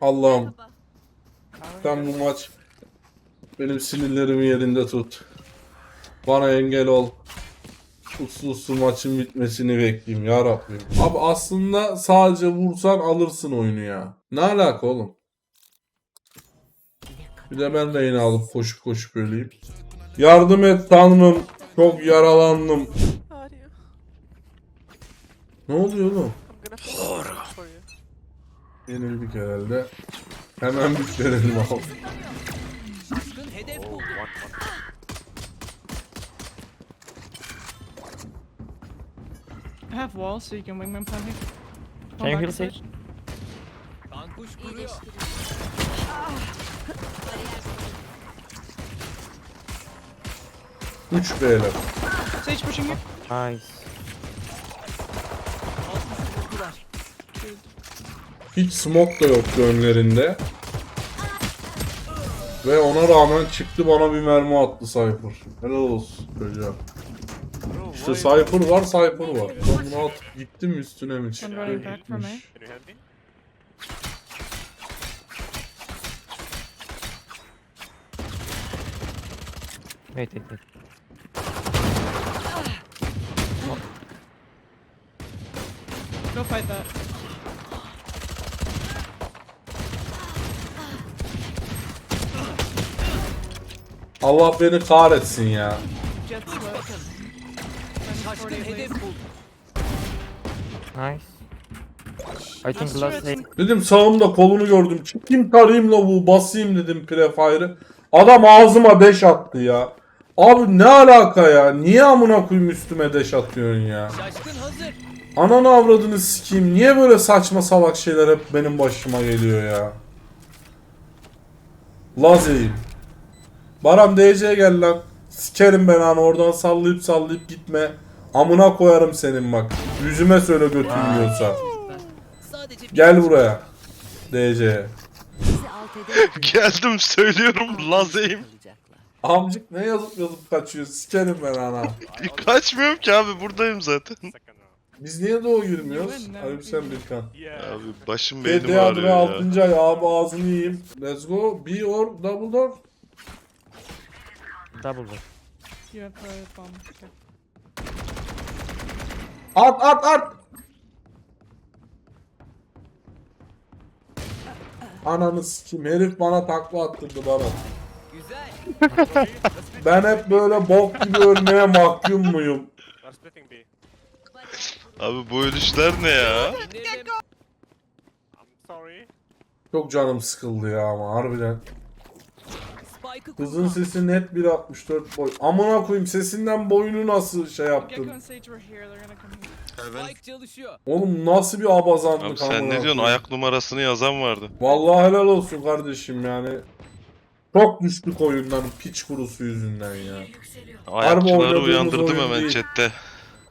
Allah'ım sen bu maç benim sinirlerimi yerinde tut. Bana engel ol. Uslu uslu maçın bitmesini bekleyeyim ya Rabbim. Abi aslında sadece vursan alırsın oyunu ya. Ne alaka oğlum? Bir de ben de yine alıp koşup koşup öleyim. Yardım et tanrım. Çok yaralandım. Ne oluyor oğlum? I'm gonna fix it for you. Yenildik herhalde. Hemen bitirelim abi. I have walls so you can wingman plan here. Can you heal Sage? Üç beyler. Sage pushing you. Nice. Hiç smoke da yoktu önlerinde. Ve ona rağmen çıktı bana bir mermi attı Cypher. Helal olsun çocuğa. İşte Cypher var Cypher var. Ben bunu atıp gittim üstüne mi çıktı? Gitmiş. Wait, wait, wait. Go fight that. Allah beni kahretsin ya. Jet slow. I'm 48 lead. Nice. I think last. Dedim sağımda kolunu gördüm. Çıkayım tarayayım lavuğu basayım dedim prefire'ı. Adam ağzıma deş attı ya. Abi ne alaka ya? Niye amına koyayım üstüme deş atıyorsun ya? Ananı avradını sikeyim. Niye böyle saçma salak şeyler hep benim başıma geliyor ya? Lazeyim. Baram DC gel lan. Sikerim ben hani oradan sallayıp sallayıp gitme. Amına koyarım senin bak. Yüzüme söyle götün yiyorsa. Gel buraya. DC. Geldim söylüyorum lazeyim. Amcık ne yazıp yazıp kaçıyor. Sikerim ben ana. Kaçmıyorum ki abi buradayım zaten. Biz niye doğu ne Aleyküm sen Birkan. Abi başım beynim ağrıyor ya. 6. ay abi ağzını yiyeyim. Let's go. B or double door. Double door. You have the bomb. Okay. At at at. Ananı sikeyim. Herif bana takla attırdı bana. ben hep böyle bok gibi ölmeye mahkum muyum? We're splitting B. Abi bu ölüşler ne ya? I'm Sorry. Çok canım sıkıldı ya ama harbiden. Kızın sesi net 1.64 boy. Amına koyayım sesinden boyunu nasıl şey yaptın? çalışıyor. Oğlum nasıl bir abazanlık Abi sen ne diyorsun? koyayım? Ayak numarasını yazan vardı. Vallahi helal olsun kardeşim yani. Çok düştük oyundan piç kurusu yüzünden ya. Ayakçıları uyandırdım hemen değil. chatte.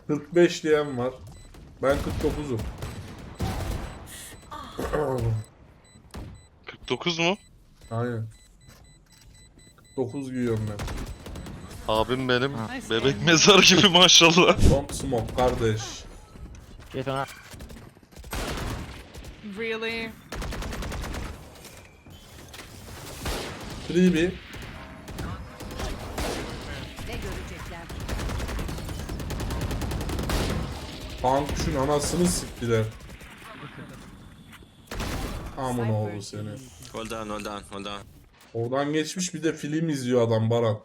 45 diyen var. Ben 49'um. 49 mu? Aynen. 49 giyiyorum ben. Abim benim Nice bebek game. mezarı gibi maşallah. Don't smoke kardeş. Get on up. Really? Freebie. Tankuşun anasını siktiler. Aman oğlu seni. Hold on, hold on, hold on. Oradan geçmiş bir de film izliyor adam Baran.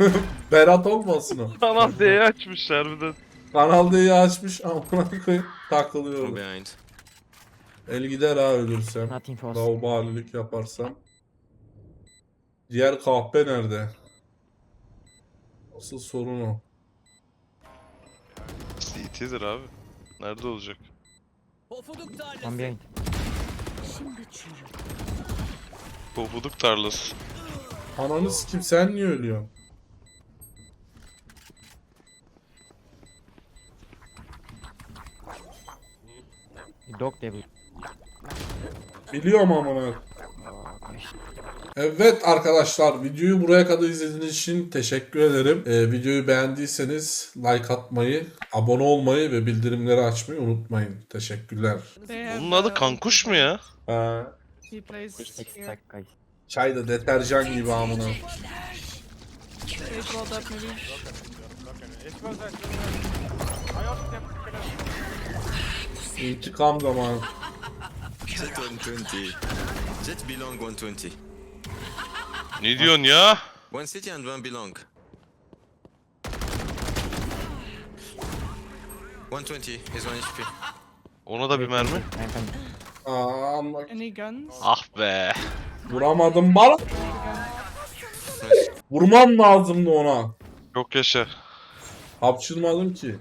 Berat olmasın o. Kanal diye açmışlar bir de. Kanal D'yi açmış amına koyayım From takılıyor. behind. El gider ha ölürsem. Laubalilik yaparsam. Diğer kahpe nerede? Asıl sorun o. CT'dir abi. Nerede olacak? Pofuduk tarlası. One Pofuduk tarlası. Ananı sikim sen niye ölüyorsun? Dog devil. Biliyorum amına. Evet arkadaşlar videoyu buraya kadar izlediğiniz için teşekkür ederim. Ee, videoyu beğendiyseniz like atmayı, abone olmayı ve bildirimleri açmayı unutmayın. Teşekkürler. Bunun adı kankuş mu ya? Ha, He plays here. Çay da deterjan gibi amına. Up maybe. İntikam zamanı. Jet 120. Jet belong 120. Ne diyorsun ya? One city and one belong. 120 is one HP. Ona da bir mermi. Aa, amma- Any guns? Ah be. vuramadım bana. Vurmam lazımdı ona. Çok yaşa. Hapşırmadım ki.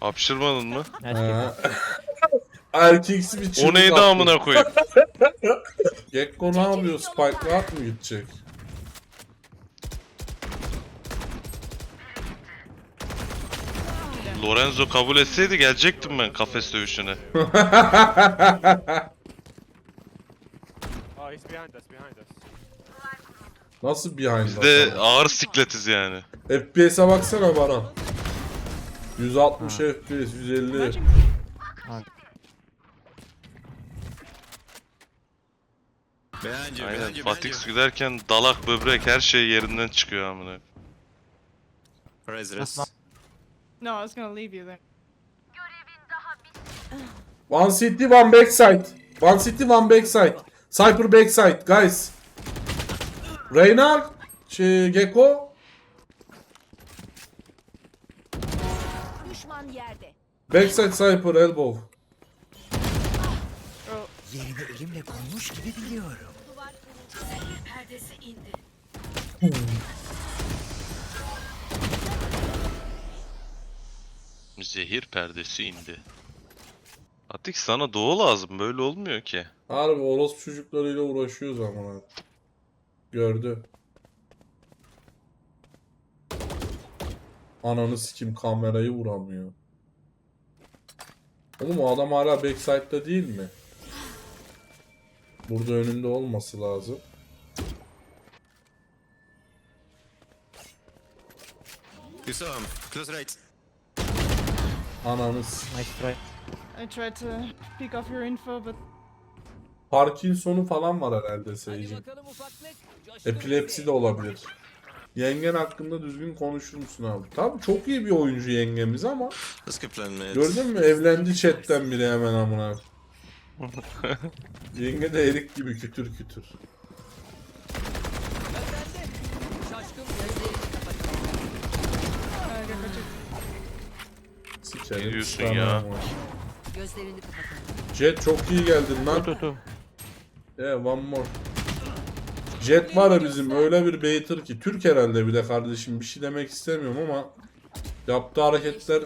Hapşırmadın mı? Game. Ha. Erkeksi bir O çığlık neydi attı. amına koyayım? Gekko ne yapıyor? Spike rahat mı gidecek? Lorenzo kabul etseydi gelecektim ben kafes dövüşüne. He's behind us, behind us. Nasıl behind Biz de us? ağır sikletiz yani. FPS'e baksana bana. 160 FPS, 150. Imagine Behind you, Aynen behind Fatix you. giderken dalak böbrek her şey yerinden çıkıyor amına. No, I was gonna leave you there. One city, one backside. One city, one backside. Cypher backside, guys. Reyna, şey, Gekko. Düşman yerde. Backside Cypher, elbow. Oh, Perdesi indi. Zehir perdesi indi. Fatix sana doğu lazım böyle olmuyor ki. Harbi orospu çocuklarıyla uğraşıyoruz ama. Gördü. Ananı sikim kamerayı vuramıyor. Oğlum o adam hala backside'da değil mi? Burada önünde olması lazım. You saw him. Close right. Ananı s- Nice try. I tried to peek off your info, but Parkinson'u falan var herhalde Sage'in. Epilepsi de olabilir. Yengen hakkında düzgün konuşur musun abi? Tabii çok iyi bir oyuncu yengemiz ama gördün mü evlendi chatten biri hemen amına. Yenge de erik gibi kütür kütür. Sikerim Ne diyorsun ya? Jet çok iyi geldin lan. Two, two, two. Yeah, one more. Jet var ya bizim öyle bir baiter ki Türk herhalde bir de kardeşim bir şey demek istemiyorum ama yaptığı hareketler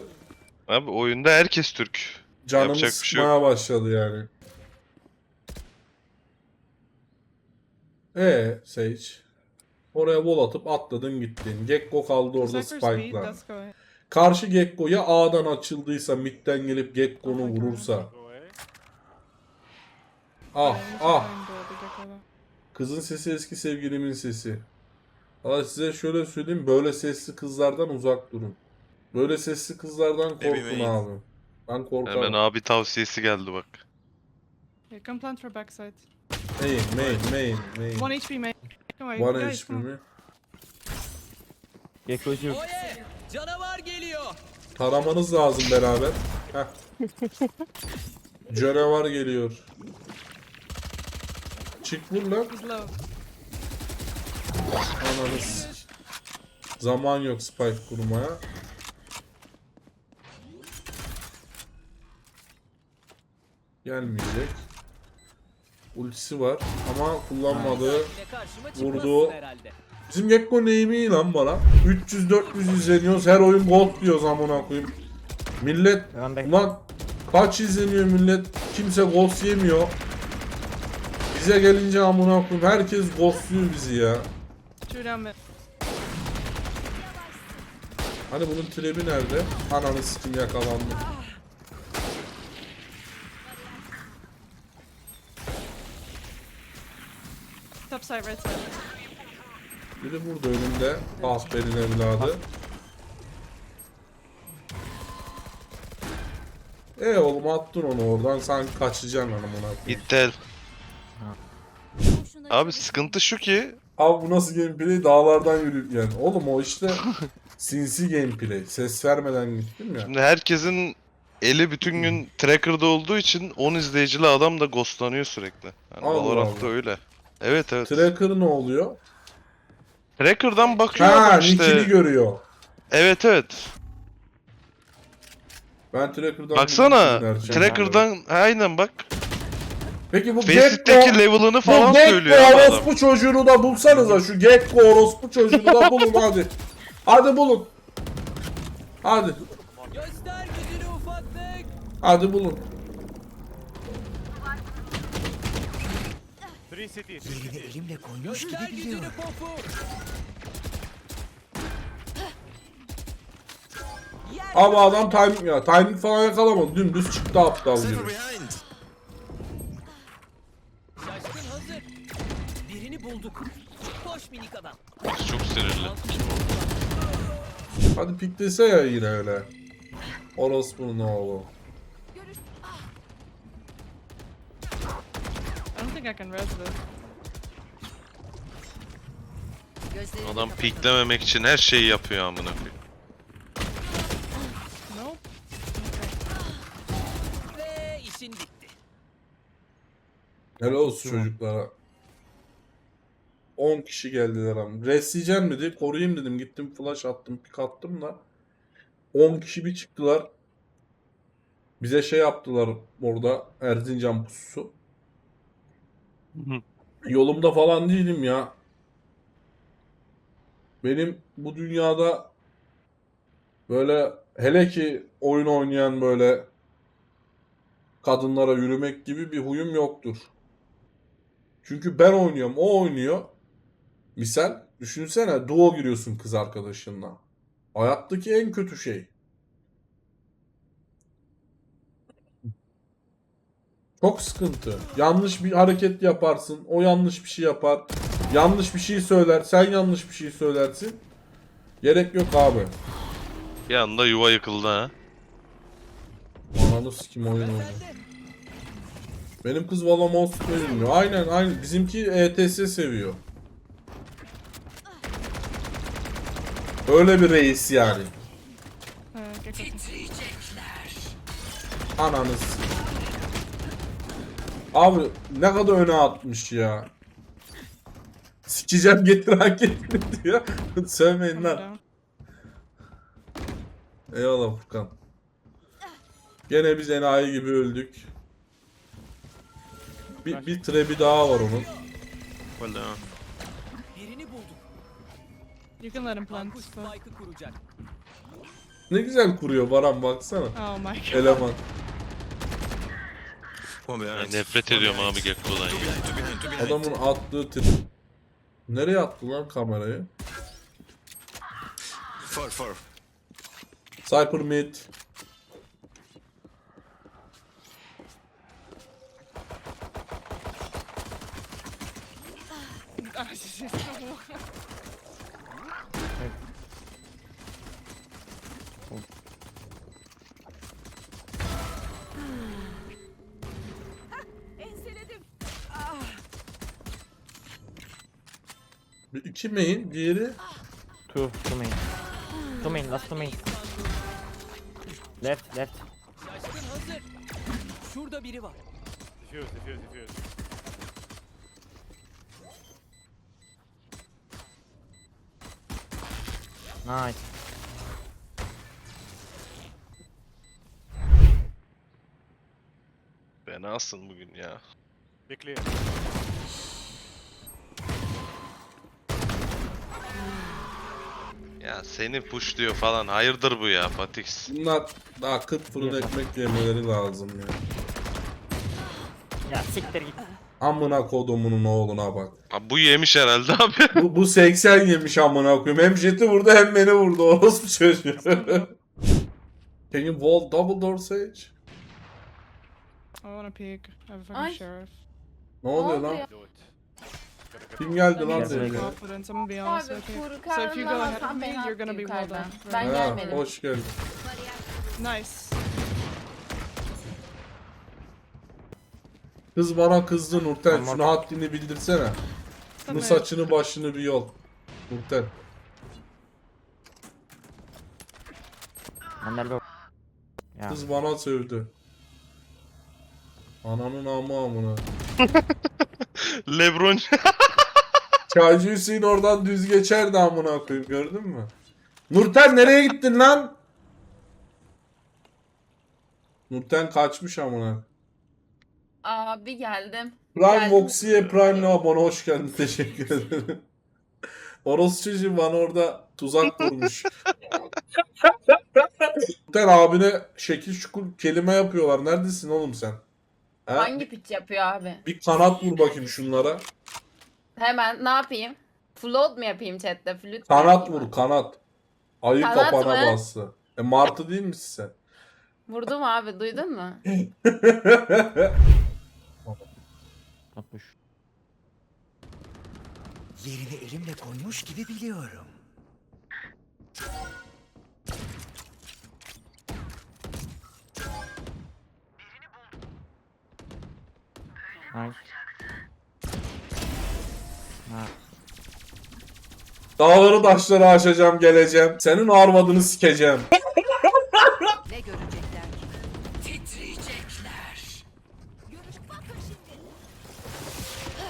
Abi oyunda herkes Türk. canımı Yapacak bir şey sıkmaya başladı yani. Ee Sage. Oraya wall atıp atladın gittin. Gekko kaldı orada speed, spike'la. let's go. Karşı Gekko ya A'dan açıldıysa midden gelip Gekko'nu vurursa. Ah ah. Kızın sesi eski sevgilimin sesi. Valla size şöyle söyleyeyim böyle sesli kızlardan uzak durun. Böyle sesli kızlardan korkun Ebeveyn. abi. Ben korkarım. Hemen abi tavsiyesi geldi bak. Yeah, come plant for backside. Main main main main. One HP. Come on, One guys, HP come on. mi? Gekko is here. Oye! Canavar geliyor. Taramanız lazım beraber. Heh. Canavar geliyor. Çık vur lan. Ananız. Zaman yok spike kurmaya. Gelmeyecek. Ultisi var ama karşıma Vurdu. Bizim Gekko neyimi iyi lan bana. 300-400 izleniyoruz. Her oyun gold diyoruz amına koyayım. Millet ulan kaç izleniyor millet? Kimse ghost yemiyor. Bize gelince amına koyayım herkes ghostluyor bizi ya. Mid. Hani bunun trebi nerede? Ananı sikim yakalandı. Top side, right side. Biri burada önümde. Kahperin evladı. E oğlum attın onu oradan sanki kaçacaksın amına koyayım. Gittel. Abi sıkıntı şu ki Abi bu nasıl gameplay? Dağlardan yürüyüp yani. Oğlum o işte sinsi gameplay. Ses vermeden gittim ya. şimdi herkesin eli bütün gün tracker'da olduğu için 10 izleyicili adam da ghostlanıyor sürekli. Yani Allah Valorant'ta Allah. öyle. Evet evet. Tracker ne oluyor? Tracker'dan bakıyor Ha, adam nickini işte. görüyor. Evet evet. Ben Tracker'dan Baksana. nickini Tracker'dan aynen bak. Peki bu Facebook'taki Gekko, level'ını bu falan Gekko söylüyor adam. orospu çocuğunu da bulsanıza şu Gekko orospu çocuğunu da bulun hadi. Hadi bulun. Hadi. Göster gücünü ufaklık. Hadi bulun. City. Göster gücünü popu. Yer Abi adam timing ya. Timing falan yakalamadı. Dümdüz çıktı aptal gibi. Minik adam. Çok sinirli. Hadi piklese ya yine öyle. Orospu'nun oğlu. I don't think I can res this. Gözlerini Adam piklememek için her şeyi yapıyor amına koyayım. Nope. Ve işin bitti. Helal olsun çocuklara. 10 kişi geldiler ama. Resleyeceğim dedi. Koruyayım dedim. Gittim flash attım. Pik attım da. 10 kişi bir çıktılar. Bize şey yaptılar orada. Erzincan pususu. Yolumda falan değilim ya. Benim bu dünyada böyle hele ki oyun oynayan böyle kadınlara yürümek gibi bir huyum yoktur. Çünkü ben oynuyorum, o oynuyor. Misal düşünsene duo giriyorsun kız arkadaşınla. Hayattaki en kötü şey. Çok sıkıntı. Yanlış bir hareket yaparsın, o yanlış bir şey yapar. Yanlış bir şey söyler, sen yanlış bir şey söylersin. Gerek yok abi. Bir anda yuva yıkıldı ha. Ananı sikim oyun oldu. Benim kız valla Monster bilmiyor. Aynen aynen. Bizimki ETS seviyor. Öyle bir reis yani. Gekko. Ananı sikim. Abi ne kadar öne atmış ya. Sikeceğim getir hak diyor. Sövmeyin lan. Eyvallah Furkan. Gene biz enayi gibi öldük. Bir, bir trebi daha var onun. Birini bulduk. You can let him plant. Kuş So. spike'ı kuracak. Ne güzel kuruyor Baran baksana. Oh my god. Eleman. Ben nefret ediyorum abi Gekko'dan ya. Adamın attığı tip. Nereye attı lan kamerayı? Far far. Cyper mid. Bir iki main, diğeri Two, two main. Two main, last two main. Left, left. Şaşkın hazır. Şurada biri var. Defuse, defuse, defuse. Nice. Fenasın bugün ya. Be Ya seni pushluyor falan. Hayırdır bu ya Fatix? bunlar daha 40 fırın ekmek yemeleri lazım ya. Ya siktir git. Amına kodumunun oğluna bak. Abi bu yemiş herhalde abi. Bu, bu 80 yemiş amına koyayım. Hem jeti vurdu hem beni vurdu. Orospu çocuğu. Can you wall double door sage? I wanna peek. I have a fucking Ay. sheriff. Ne oluyor lan? ya? Kim geldi lan Gel seni? buraya. Confidence, I'm gonna be honest Abi with you. So if you go ahead of me, you're gonna be well yukarıdan. done. Ben. Ha, gelmedim. hoş geldin. Nice. Kız bana kızdı Nurten. Tamam. Şunu haddini bildirsene. Şunun Tamam. saçını başını bir yol. Nurten. Kız bana sövdü. Ananın amı amına. Lebron. Çaycı Hüseyin oradan düz geçerdi amına koyayım gördün mü? Nurten nereye gittin lan? Nurten kaçmış amına. Abi geldim. Prime Geldim. Voxi'ye Prime'le abone hoş geldin teşekkür ederim. Orası çocuğu bana orada tuzak kurmuş. Nurten abine şekil şukul kelime yapıyorlar. Neredesin oğlum sen? He? Hangi piç yapıyor abi? Bir kanat vur bakayım şunlara. Hemen ne yapayım? Float mu yapayım chatte? Flüt Kanat vur kanat. Ayı Kanat kapana mı? bastı. E martı değil misin sen? Vurdum abi duydun mu? Not push. Yerini elimle koymuş gibi biliyorum. Dağları taşları aşacağım geleceğim. Senin arvadını sikeceğim. Ne görecekler ki?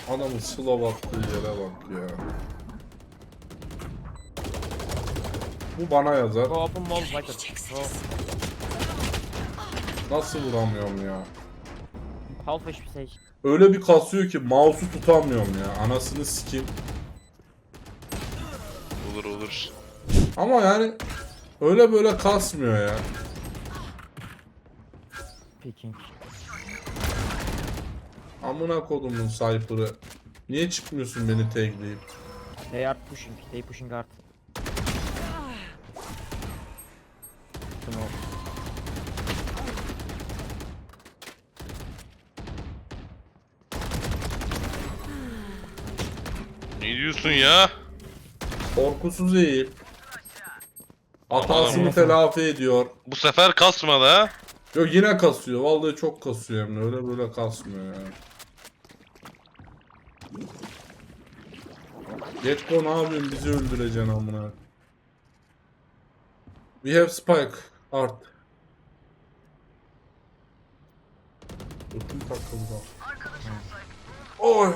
Adamın sıla baktığı yere bak ya. Bu bana yazar. Open. Go. Nasıl vuramıyorum ya? Half HP stage. Öyle bir kasıyor ki mouse'u tutamıyorum ya. Anasını sikeyim. Olur olur. Ama yani öyle böyle kasmıyor ya. Peeking. Amına kodumun Cypher'ı. Niye çıkmıyorsun beni tagleyip? They are pushing. They pushing hard. Ne diyorsun ya? Korkusuz eğil. Hatasını Aman. telafi ediyor. Bu sefer kasmadı ha. Yok yine kasıyor. Vallahi çok kasıyor hem de. Öyle böyle kasmıyor yani. Getko ne yapıyorsun? Bizi öldüreceksin amına. We have spike. Art. Ötüm takıldı. Oy.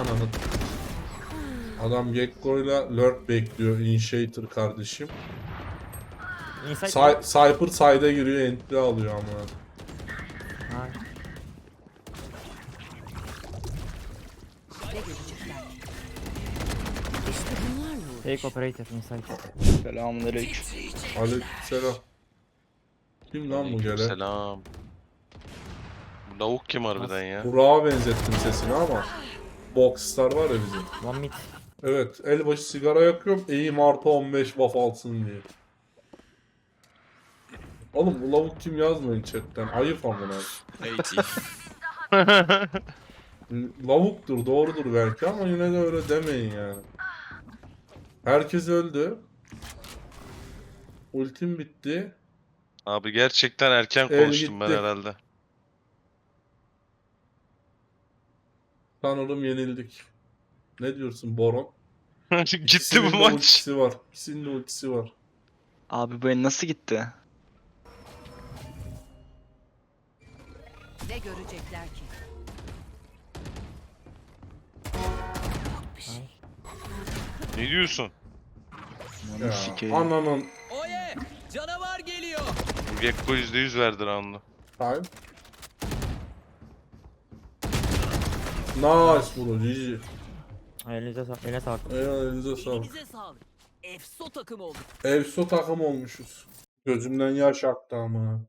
Ananı. Adam Gekko'yla lurk bekliyor. Initiator kardeşim. Cy- Cypher side'e giriyor, entry alıyor ama. Ki? Take operator inside. Selamünaleyküm. Aleykümselam. Kim lan bu gele? Selam. Bu lavuk kim harbiden ya? Burak'a benzettim sesini ama. Boxstar var ya bizim. One mid. Evet, elbaşı sigara yakıyorum. Eğim artı 15 watt alsın diye. Oğlum bu lavuk kim yazmayın chatten. Ayıp amına. Lavuktur, doğrudur belki ama yine de öyle demeyin yani. Herkes öldü. Ultim bitti. Abi gerçekten erken El konuştum ben gitti. herhalde. Sanırım yenildik. Ne diyorsun Boron? Gitti bu maç. ultisi var. İkisinin de ultisi var. Abi bu el nasıl gitti? Ne görecekler ki? Ne diyorsun? Ya, sikeyim. ananın Oye! Canavar geliyor. Gekko %100 verdi round'u. time. Nice bro, GG. Elinize sağlık. Eline sağlık. Eyvallah elinize sağlık. Elinize sağlık. Efso takım oldu. Evso takım olmuşuz. Gözümden yaş aktı ama.